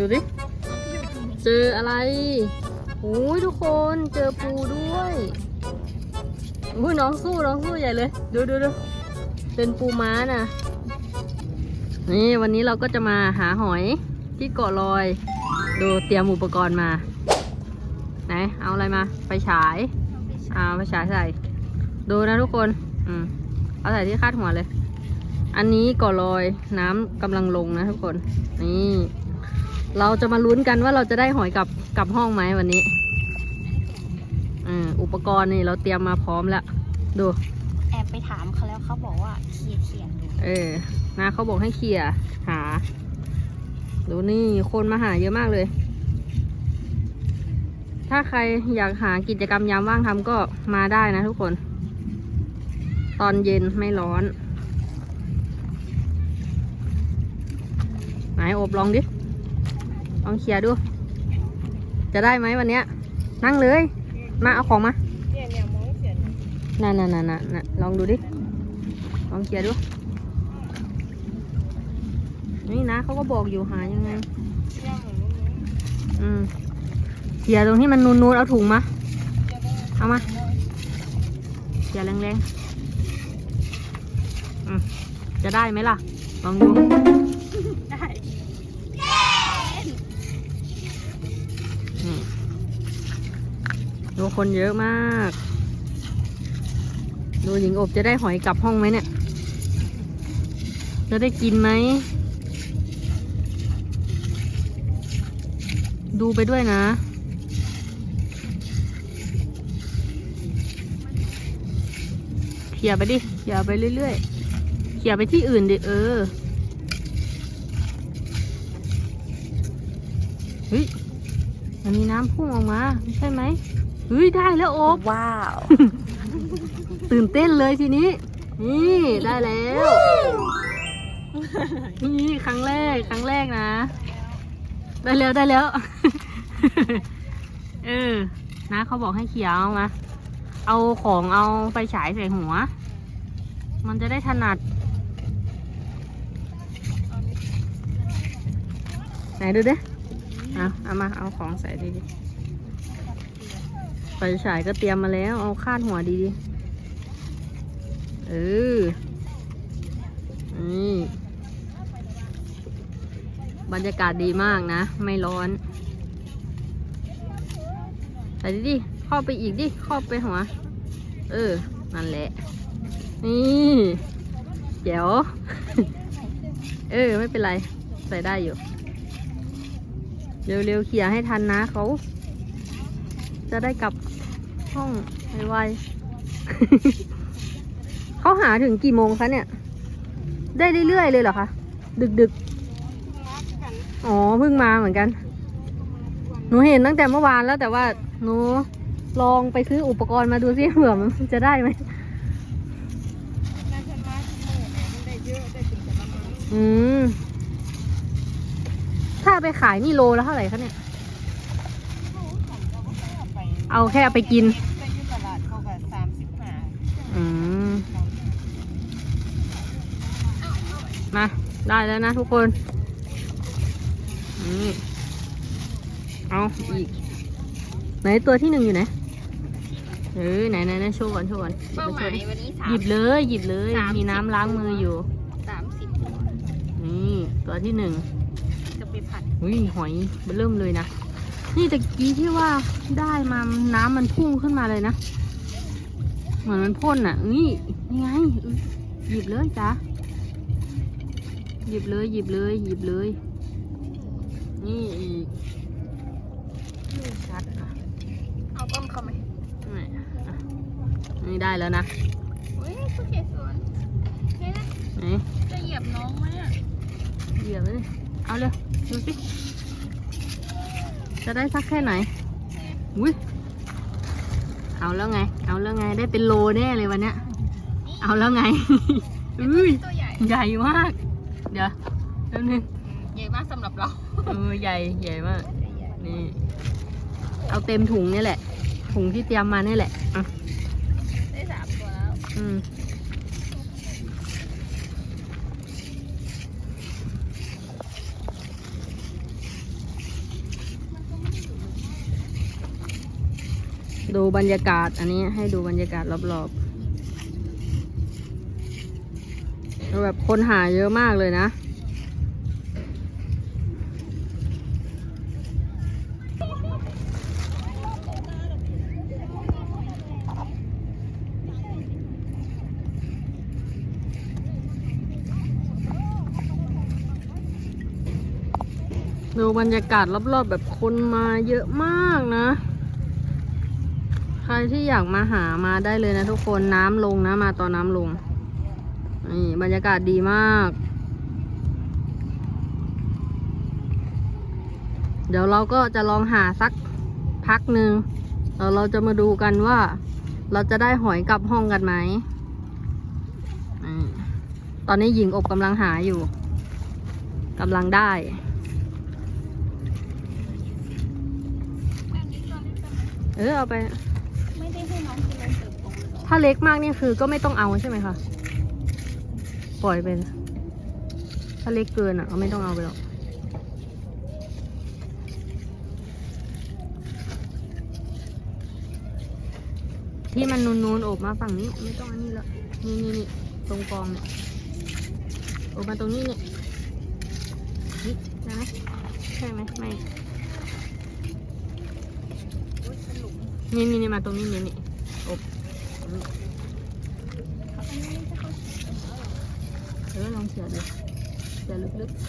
ดูดิ เจออะไรโอ้ยทุกคนเจอปูด้วยอุ้ยน้องสู้น้องสู้ใหญ่เลย ดูดูดูเป็นปูม้าน่ะ นี่วันนี้เราก็จะมาหาหอยที่เกาะลอย ดูเตรียมอุปกรณ์มา ไหน เอาอะไรมาไปฉายเอาไปฉายใส่ ดูนะทุกคน อืมเอาใส่ที่คาดหัวเลย อันนี้เกาะลอยน้ำกำลังลงนะทุกคน นี่ เราจะมาลุ้นกันว่าเราจะได้หอยกลับกลับห้องไหมวันนี้อืมอุปกรณ์นี่เราเตรียมมาพร้อมแล้ว ดู แอบไปถามเขาแล้วเขาบอกว่าเขียเขียนดูเออนะเขาบอกให้เคลียร์หา ดูนี่คนมาหาเยอะมากเลย ถ้าใครอยากหากิจกรรมยามว่างทำก็มาได้นะทุกคน ตอนเย็นไม่ร้อน ไหนอบลองดิ ลองเคลียร์ดู จะได้ไหมวันเนี้ย นั่งเลย มาเอาของมาเนี่ยเนี่ยมองเขียนน่ะน่ะน่ะน่ะน่ะลองดูดิ ลองเคลียร์ดู นี่นะเขาก็บอกอยู่หายังไงย่างเหมือนนู้นอืมเคลียร์ตรงที่มันนูนๆเอาถุงมาเอามาเคลียร์แรงๆอืมจะได้ไหมล่ะ ลองดู ได้ ดูคนเยอะมาก ดูหญิงอบจะได้หอยกลับห้องไหมเนี่ย จะได้กินไหม ดูไปด้วยนะ เขี่ยไปดิ เขี่ยไปเรื่อยๆ เขี่ยไปที่อื่นดิ เออ เฮ้ยมันมีน้ำพุ่งออกมา ใช่ไหม เฮ้ยได้แล้วโอบว้าว ตื่นเต้นเลยทีนี้ นี่ได้แล้ว นี่ครั้งแรกครั้งแรกนะ ได้แล้วได้แล้ว เออ นะเขาบอกให้เขียวมา เอาของเอาไฟฉายใส่หัว มันจะได้ถนัด ไหนดูดิเอาเอามาเอาของใส่ดีดิ ไฟฉายก็เตรียมมาแล้ว เอาคาดหัวดีๆ เออ นี่ บรรยากาศดีมากนะ ไม่ร้อนใส่ดิดิเข้าไปอีกดิเข้าไปหัว เออ นั่นแหละ นี่เดี๋ยวเออ ไม่เป็นไร ใส่ได้อยู่ เร็วๆเคลียให้ทันนะเขาจะได้กลับ ห้องไวๆเขาหาถึงกี่โมงคะเนี่ย ได้เรื่อยๆเลยเหรอคะ ดึกๆ อ๋อเพิ่งมาเหมือนกัน หนูเห็นตั้งแต่เมื่อวานแล้วแต่ว่าหนูลองไปซื้ออุปกรณ์มาดูซิเผื่อมันจะได้ไหมน่าจะมาที่โมงเนี่ยมันได้เยอะได้ถึงจะประมาณอืม ถ้าไปขายนี่โลแล้วเท่าไหร่คะเนี่ยไป เอาแค่เอาไปกินไปอยู่ตลาดเขาก็สามสิบห้าอืมมาได้แล้วนะทุกคนนี่เอาอีก ไหนตัวที่หนึ่งอยู่ไหนเออไหนไหนไหนโชว์ก่อนโชว์ก่อนเป้าหมายวันนี้สาหม ยิบเลยหยิบเลย สามสิบ มีน้ำล้างมืออยู่ สามสิบตัวนี่ตัวที่หนึ่งจะไปผัด อุ้ยหอยมันเริ่มเลยนะ นี่ตะกี้ที่ว่าได้มาน้ำมันพุ่งขึ้นมาเลยนะ เหมือนมันพ่นอะ นี่นี่ไงอุ๊ยหยิบเลยจ้ะหยิบเลยหยิบเลยหยิบเลย นี่อีกนี่ชัดอะเอาต้นเขาไหมนี่อะนี่ได้แล้วนะเฮ้ยสุเกสวนเนี่ยไหนจะเหยียบน้องไหมอะเหยียบเลยเอาเลยดูสิ จะได้สักแค่ไหนอุ้ยเอาแล้วไง เอาแล้วไง ได้เป็นโลแน่เลยวันเนี้ย เอาแล้วไงอุ้ยตัวใหญ่ ใหญ่มาก เดี๋ยวแป๊บนึงใหญ่มากสำหรับเราเออใหญ่ ใหญ่มาก นี่ เอาเต็มถุงนี่แหละ ถุงที่เตรียมมานี่แหละอะได้สามตัวแล้ว อืม ดูบรรยากาศอันนี้ให้ดูบรรยากาศรอบๆแบบคนหาเยอะมากเลยนะ ดูบรรยากาศรอบๆ แบบคนมาเยอะมากนะ รที่อยากมาหามาได้เลยนะทุกคนน้ำลงนะมาตอนน้ำลงนี่บรรยากาศดีมาก เดี๋ยวเราก็จะลองหาสักพักหนึ่งแล้วเราจะมาดูกันว่า เราจะได้หอยกลับห้องกันไหมตอนนี้หญิงอบกำลังหาอยู่กำลังได้เออเอาไป ถ้าเล็กมากนี่คือก็ไม่ต้องเอาใช่ไหมคะ ปล่อยไปถ้าเล็กเกินอะก็ไม่ต้องเอาไปหรอก ที่มันนูนๆอบมาฝั่งนี้ ไม่ต้องอันนี้แล้วนี่นี่นี่ตรงกองเนี่ยอบมาตรงนี้เนี่ยนี่ได้ไหมใช่ไหมไม่อุ๊ยสนุกนี่นี่นี่มาตรงนี้นี่นี่อบ เขาอันนี้จะเขาเออลองเสียดูเสียลึกๆ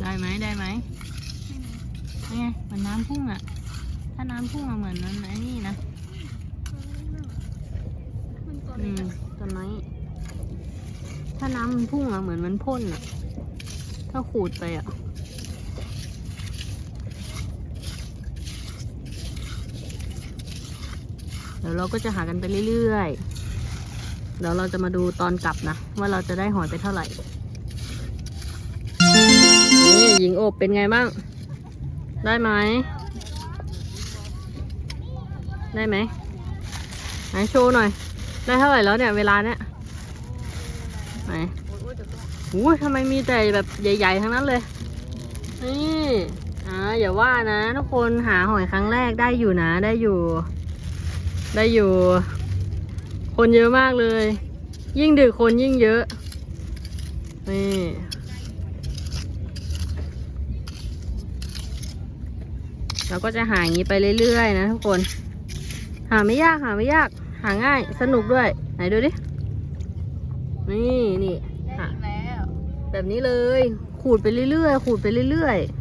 ได้ไหมได้ไหมนี่ไงเหมือนน้ำพุ่งอะ ถ้าน้ำพุ่งอะเหมือนนั้นไอ้นี่นะมันตัว อืเล็กมอะต้นไม้ ถ้าน้ำมันพุ่งอะเหมือนมันพ่นอะถ้าขูดไปอะเดี๋ยวเราก็จะหากันไปเรื่อยๆ เดี๋ยวเราจะมาดูตอนกลับนะ ว่าเราจะได้หอยไปเท่าไหร่ นี่หญิงอบเป็นไงบ้าง ได้ไหม ได้ไหมไหนโชว์หน่อย ได้เท่าไหร่แล้วเนี่ยเวลาเนี้ยไหนโอ้ยเดี๋ยวต้องอู้ทำไมมีแต่แบบใหญ่ๆ ทั้งนั้นเลย นี่อ่าอย่าว่านะทุกคนหาหอยครั้งแรกได้อยู่นะ ได้อยู่ ได้อยู่ คนเยอะมากเลย ยิ่งดึกคนยิ่งเยอะ นี่เราก็จะหาอย่างนี้ไปเรื่อยๆ นะทุกคน หาไม่ยากหาไม่ยาก หาง่ายสนุกด้วย ไหนดูดิ นี่นี่ได้อีกแล้วแบบนี้เลย ขูดไปเรื่อยๆ ขูดไปเรื่อยๆ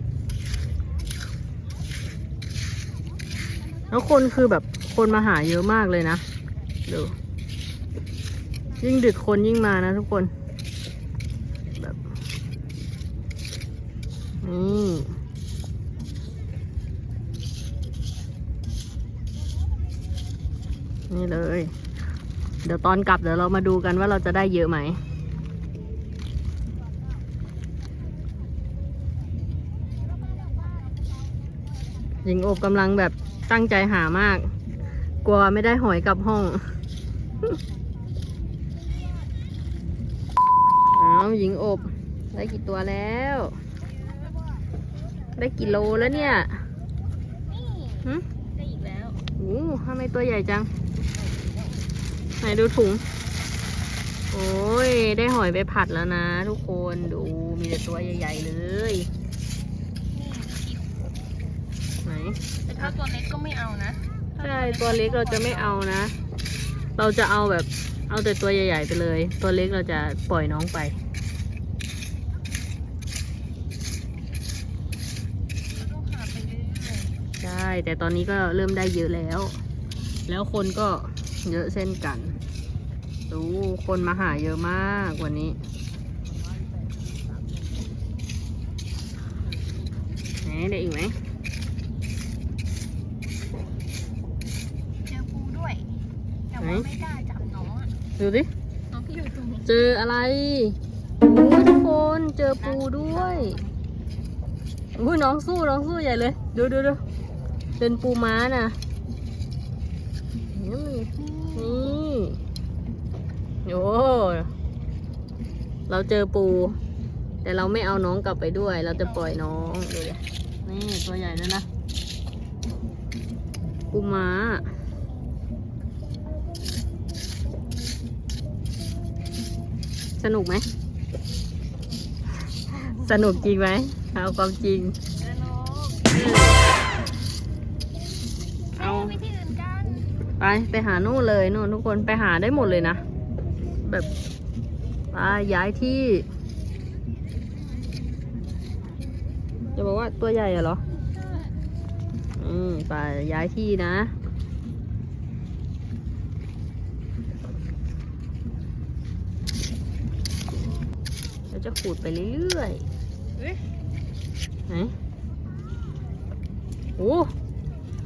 แล้วคนคือแบบคนมาหาเยอะมากเลยนะ ดู ยิ่งดึกคนยิ่งมานะทุกคน แบบ นี่ นี่เลย เดี๋ยวตอนกลับเดี๋ยวเรามาดูกันว่าเราจะได้เยอะไหมหญิงโอบกำลังแบบตั้งใจหามาก กลัวไม่ได้หอยกลับห้องเอาหญิงโอบได้กี่ตัวแล้ว ได้กี่โลแล้วเนี่ยนี่หึได้อีกแล้วโอ้ทำไมตัวใหญ่จัง ไหนดูถุง โอ้ย ได้หอยไปผัดแล้วนะ ทุกคนดูมีแต่ตัวใหญ่ ๆ เลยนี่คิดไหนแต่ถ้าตัวเล็กก็ไม่เอานะใช่ตัวเล็กเราจะไม่เอานะ เราจะเอาแบบเอาแต่ตัวใหญ่ ๆ ไปเลย ตัวเล็กเราจะปล่อยน้องไปต้องหาไปเรื่อยใช่แต่ตอนนี้ก็เริ่มได้เยอะแล้ว แล้วคนก็ เยอะเช่นกันดูคนมาหาเยอะมากวันนี้ไหนได้อีกไหมๆเจอปูด้วย แต่ว่าไม่กล้าจับน้องอะดูดิ น้องอยู่ตรงนี้เจออะไรโอ้ยทุกคนเจอปูด้วยอุ้ยน้องสู้น้องสู้ใหญ่เลย ดูดูดูเป็นปูม้าน่ะนี่มัน นี่โอ้ เราเจอปู แต่เราไม่เอาน้องกลับไปด้วย เราจะปล่อยน้องดูดินี่ตัวใหญ่ด้วยนะปูม้าสนุกไหม สนุกจริงไหมเอาความจริง เอาไปที่อื่นกันไปไปหานู่นเลยนู่นทุกคนไปหาได้หมดเลยนะ แบบ ไปย้ายที่ จะบอกว่าตัวใหญ่อะเหรอ อืม ไปย้ายที่นะ เราจะขูดไปเรื่อยๆไหนโอ้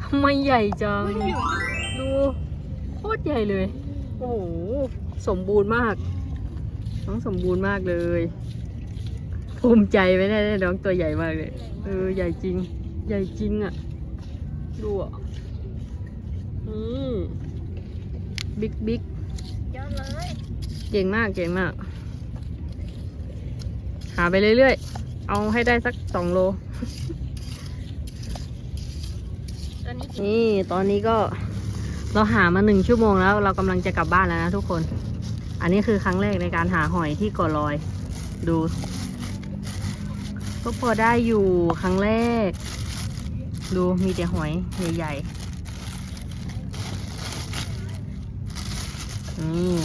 ทำไมใหญ่จัง ดู โคตรใหญ่เลย โอ้โห สมบูรณ์มาก น้องสมบูรณ์มากเลย ภูมิใจไหมเนี่ยน้องตัวใหญ่มากเลย เออใหญ่จริง ใหญ่จริงอะ่ะ ดูอะอืมบิ๊กบิ๊กเยอะเลย เก่งมากเก่งมาก หาไปเรื่อยๆ เอาให้ได้สักสองโลตอนนี้กินนี่ตอนนี้ก็เราหามาหนึ่งชั่วโมงแล้ว เรากำลังจะกลับบ้านแล้วนะทุกคน อันนี้คือครั้งแรกในการหาหอยที่เกาะลอย ดูก็พอได้อยู่ครั้งแรก ดูมีแต่หอยใหญ่ๆนี่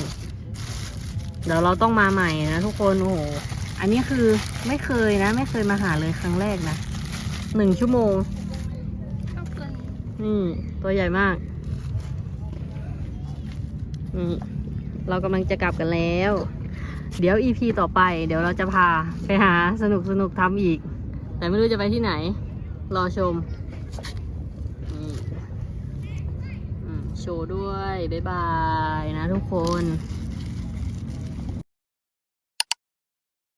เดี๋ยวเราต้องมาใหม่นะทุกคนโอ้โหอันนี้คือไม่เคยนะ ไม่เคยมาหาเลยครั้งแรกนะหนึ่งชั่วโมงข้าวเกลือนี่ตัวใหญ่มากนี่ เรากำลังจะกลับกันแล้ว เดี๋ยว EP ต่อไป เดี๋ยวเราจะพาไปหาสนุกสนุกทำอีก แต่ไม่รู้จะไปที่ไหน รอชมนี่โชว์ด้วย บ๊ายบายนะทุกคน